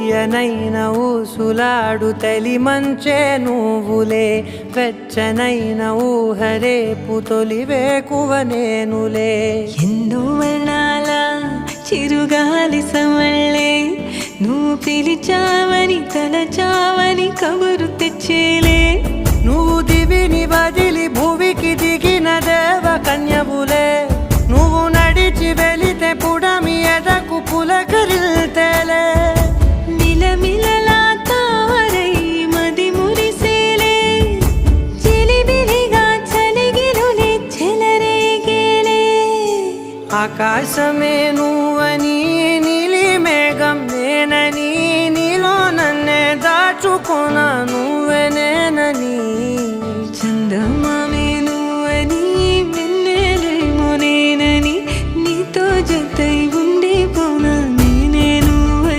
తీయనైన ఊసులాడు తలి మంచే నువ్వులే. వెచ్చనైన ఊహరేపు తొలి వేకువ నేనులే. ఎన్నో వర్ణాల చిరుగాలి సమళ్ళే. నువ్వు పిలిచావని తలచావని కబురు తెచ్చే ఆకాశమే నువ్వని నీలి మేఘం నేనని నీలో నన్నే దాచుకున్నాను.